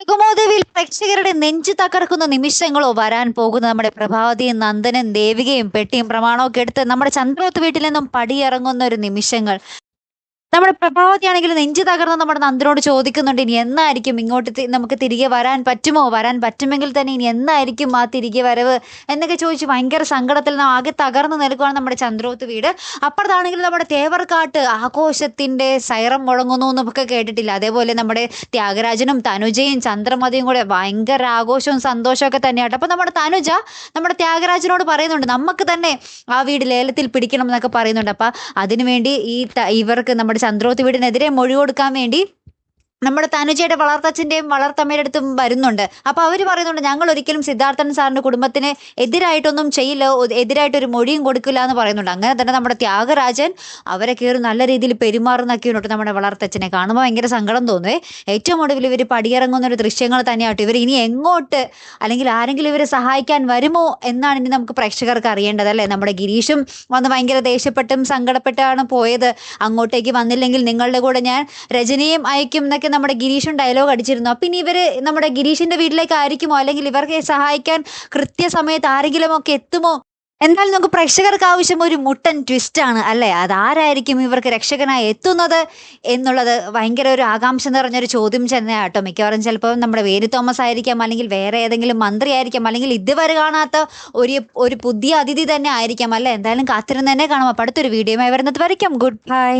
സുഗമോദേവിയിൽ പ്രേക്ഷകരുടെ നെഞ്ചു തകർക്കുന്ന നിമിഷങ്ങളോ വരാൻ പോകുന്ന നമ്മുടെ പ്രഭാവതിയും നന്ദനും ദേവികയും പെട്ടിയും പ്രമാണമൊക്കെ എടുത്ത് നമ്മുടെ ചന്ദ്രോത്ത് വീട്ടിൽ നിന്നും പടിയിറങ്ങുന്ന ഒരു നിമിഷങ്ങൾ. നമ്മുടെ പ്രഭാവതി ആണെങ്കിൽ നെഞ്ചു തകർന്ന് നമ്മുടെ നന്ദിനോട് ചോദിക്കുന്നുണ്ട് ഇനി എന്നായിരിക്കും ഇങ്ങോട്ട് നമുക്ക് തിരികെ വരാൻ പറ്റുമോ? വരാൻ പറ്റുമെങ്കിൽ തന്നെ ഇനി എന്നായിരിക്കും ആ തിരികെ വരവ്? എന്നൊക്കെ ചോദിച്ച് ഭയങ്കര സങ്കടത്തിൽ നാം ആകെ തകർന്നു നിൽക്കുകയാണ് നമ്മുടെ ചന്ദ്രോത്ത് വീട്. അപ്പുറത്താണെങ്കിൽ നമ്മുടെ തേവർക്കാട്ട് ആഘോഷത്തിന്റെ സൈറം മുഴങ്ങുന്നു എന്നൊക്കെ കേട്ടിട്ടില്ല. അതേപോലെ നമ്മുടെ ത്യാഗരാജനും തനുജയും ചന്ദ്രമതിയും കൂടെ ഭയങ്കര ആഘോഷവും സന്തോഷമൊക്കെ തന്നെയാട്ടോ. അപ്പോൾ നമ്മുടെ തനുജ നമ്മുടെ ത്യാഗരാജനോട് പറയുന്നുണ്ട് നമുക്ക് തന്നെ ആ വീട് ലേലത്തിൽ പിടിക്കണം എന്നൊക്കെ പറയുന്നുണ്ട്. അപ്പം അതിനുവേണ്ടി ഈ ഇവർക്ക് നമ്മുടെ ചന്ദ്രോത്ത് വീടിനെതിരെ മൊഴി കൊടുക്കാൻ വേണ്ടി നമ്മുടെ തനുജയുടെ വളർത്തച്ഛന്റെയും വളർത്തമ്മയുടെ അടുത്തും വരുന്നുണ്ട്. അപ്പോൾ അവർ പറയുന്നുണ്ട് ഞങ്ങൾ ഒരിക്കലും സിദ്ധാർത്ഥൻ സാറിന്റെ കുടുംബത്തിന് എതിരായിട്ടൊന്നും ചെയ്യില്ല എതിരായിട്ട് എതിരായിട്ടൊരു മൊഴിയും കൊടുക്കില്ല എന്ന് പറയുന്നുണ്ട്. അങ്ങനെ തന്നെ നമ്മുടെ ത്യാഗരാജൻ അവരെ കയറി നല്ല രീതിയിൽ പെരുമാറുന്നൊക്കെ ഉണ്ട് നമ്മുടെ വളർത്തച്ഛനെ കാണുമ്പോൾ ഭയങ്കര സങ്കടം തോന്നുവേ. ഏറ്റവും ഒടുവിൽ ഇവർ പടിയിറങ്ങുന്ന ഒരു ദൃശ്യങ്ങൾ തന്നെയാട്ടോ. ഇവർ ഇനി എങ്ങോട്ട് അല്ലെങ്കിൽ ആരെങ്കിലും ഇവരെ സഹായിക്കാൻ വരുമോ എന്നാണ് ഇനി നമുക്ക് പ്രേക്ഷകർക്ക് അറിയേണ്ടത് അല്ലേ? നമ്മുടെ ഗിരീഷും വന്ന് ഭയങ്കര ദേഷ്യപ്പെട്ടും സങ്കടപ്പെട്ടാണ് പോയത്. അങ്ങോട്ടേക്ക് വന്നില്ലെങ്കിൽ നിങ്ങളുടെ കൂടെ ഞാൻ രജനിയും അയക്കും എന്നൊക്കെ നമ്മുടെ ഗിരീഷും ഡയലോഗ് അടിച്ചിരുന്നു. അപ്പം ഇനി ഇവർ നമ്മുടെ ഗിരീഷിന്റെ വീട്ടിലേക്ക് ആയിരിക്കുമോ അല്ലെങ്കിൽ ഇവർക്ക് സഹായിക്കാൻ കൃത്യസമയത്ത് ആരെങ്കിലും ഒക്കെ എത്തുമോ? എന്നാൽ നമുക്ക് പ്രേക്ഷകർക്ക് ആവശ്യം ഒരു മുട്ടൻ ട്വിസ്റ്റ് ആണ് അല്ലേ? അതാരായിരിക്കും ഇവർക്ക് രക്ഷകനായി എത്തുന്നത് എന്നുള്ളത് ഭയങ്കര ഒരു ആകാംക്ഷ നിറഞ്ഞൊരു ചോദ്യം തന്നെയാട്ടോ മിക്കവാറും ചിലപ്പോൾ നമ്മുടെ വേരി തോമസ് ആയിരിക്കാം അല്ലെങ്കിൽ വേറെ ഏതെങ്കിലും മന്ത്രി ആയിരിക്കാം അല്ലെങ്കിൽ ഇതുവരെ കാണാത്ത ഒരു ഒരു പുതിയ അതിഥി തന്നെ ആയിരിക്കാം അല്ലേ? എന്തായാലും കാത്തിരുന്ന് തന്നെ കാണാം. അപ്പം അടുത്തൊരു വീഡിയോയുമായി വരുന്നത് വരയ്ക്കും. Good bye